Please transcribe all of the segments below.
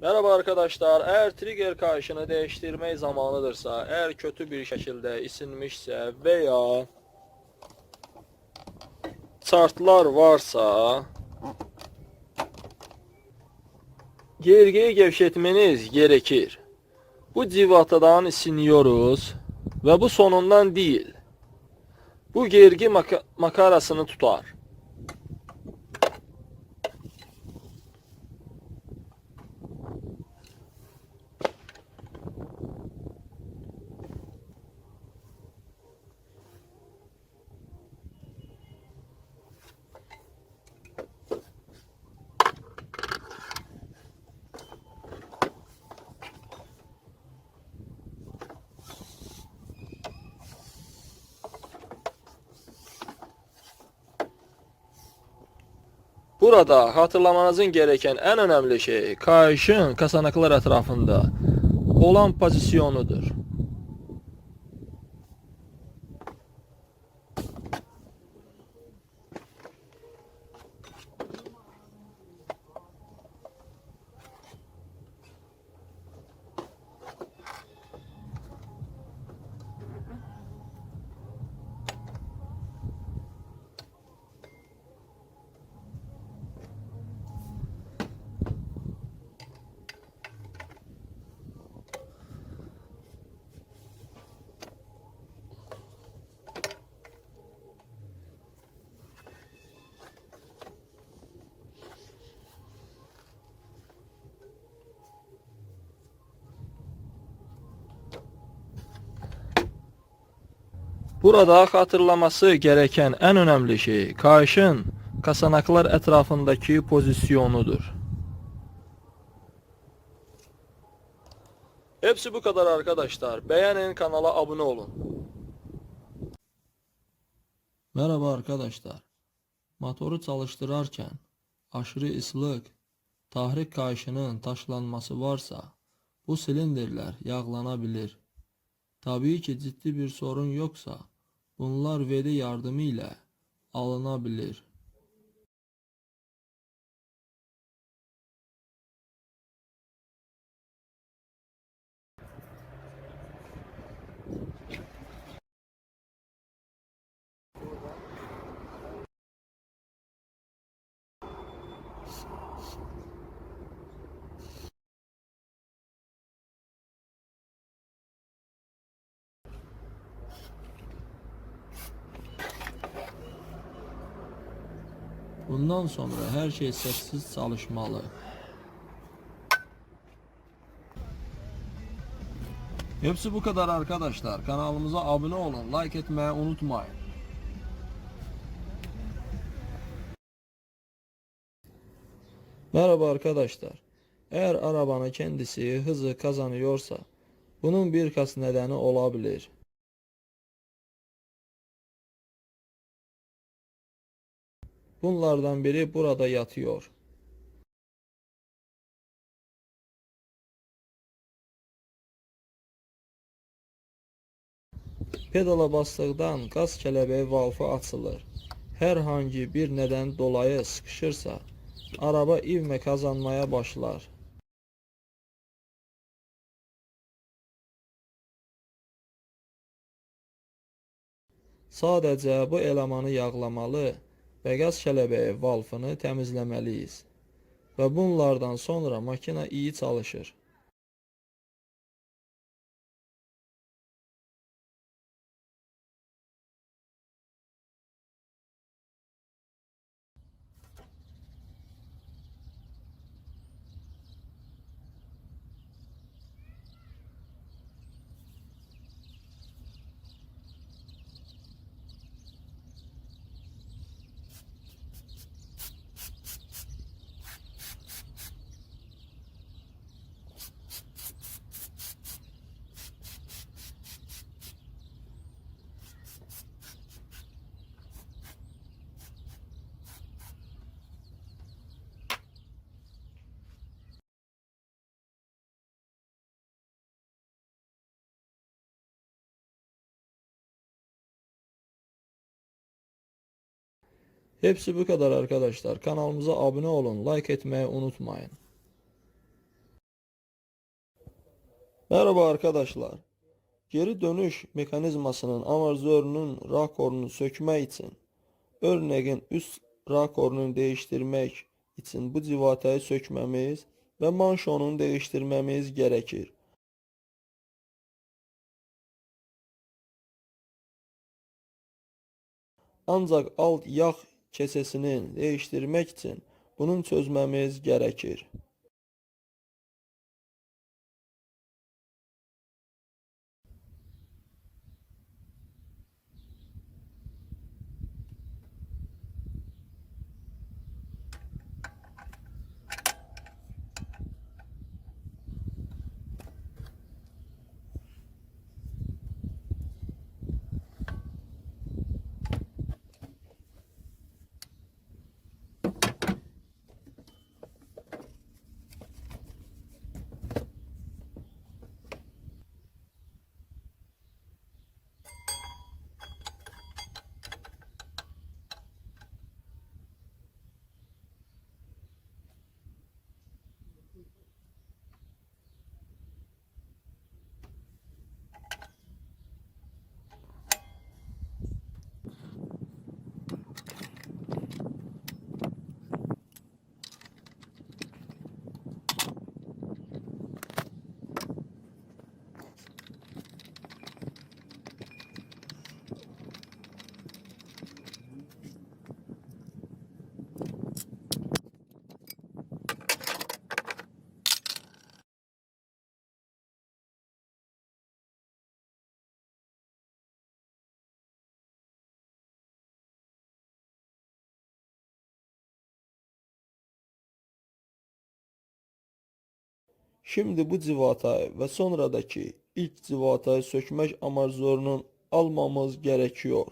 Merhaba arkadaşlar. Eğer trigger kayışını değiştirmek zamanıdırsa, eğer kötü bir şekilde isinmişse veya chartlar varsa gergeyi gevşetmeniz gerekir. Bu civatadan isiniyoruz ve bu sonundan değil. Bu gergi maka- makarasını tutar. Burada hatırlamanızın gereken en önemli şey kayışın kasanaklar etrafında olan pozisyonudur. Burada hatırlaması gereken en önemli şey kayışın kasanaklar etrafındaki pozisyonudur. Hepsi bu kadar arkadaşlar. Beğenin kanala abone olun. Merhaba arkadaşlar. Motoru çalıştırarken aşırı ıslık, tahrik kayışının taşlanması varsa bu silindirler yağlanabilir. Tabii ki ciddi bir sorun yoksa bunlar veri yardımı ile alınabilir. Bundan sonra her şey sessiz çalışmalı. Hepsi bu kadar arkadaşlar. Kanalımıza abone olun, like etmeyi unutmayın. Merhaba arkadaşlar. Eğer arabanın kendisi hızı kazanıyorsa bunun birkaç nedeni olabilir. Bunlardan biri burada yatıyor. Pedala basdıqdan qaz kələbəyi valfı açılır. Hər hangi bir nədən dolayı sıxışırsa, araba ivmə kazanmaya başlar. Sadəcə bu elemanı yağlamalı və qaz kələbəyi valfını təmizləməliyik. Və bunlardan sonra makina iyi çalışır. Hepsi bu kadar arkadaşlar. Kanalımıza abone olun, like etmeyi unutmayın. Merhaba arkadaşlar. Geri dönüş mekanizmasının amortizörünün rakorunu sökmek için örneğin üst rakorunu değiştirmek için bu civatayı sökmemiz ve manşonunu değiştirmemiz gerekir. Ancak alt yağ kesesini değiştirmek için bunun çözmemiz gerekir. Şimdi bu civatayı ve sonradaki ilk civatayı sökmek amortizörünün almamız gerekiyor.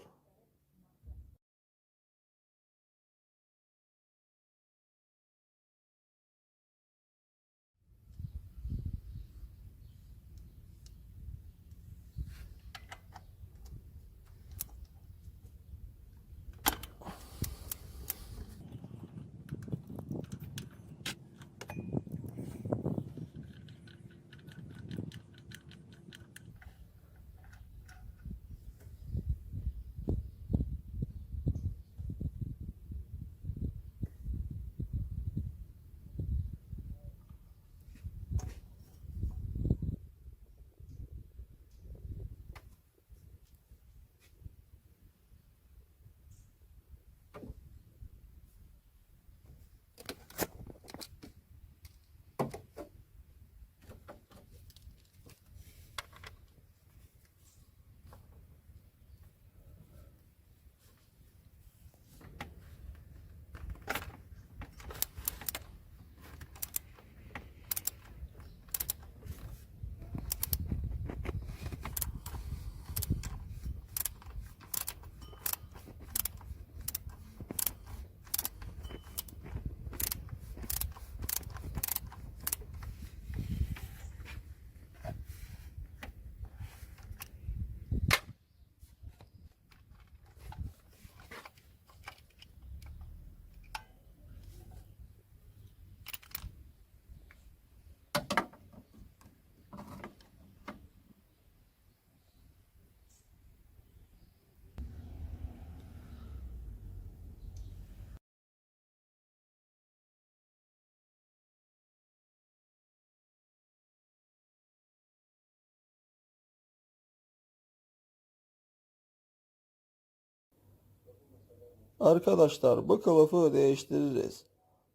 Arkadaşlar bu kılıfı değiştiririz.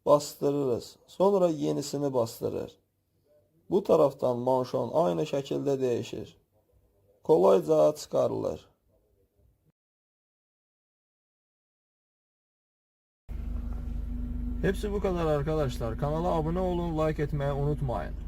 Bastırırız. Sonra yenisini bastırır. Bu taraftan manşon aynı şekilde değişir. Kolayca çıkarılır. Hepsi bu kadar arkadaşlar. Kanala abone olun, like etmeyi unutmayın.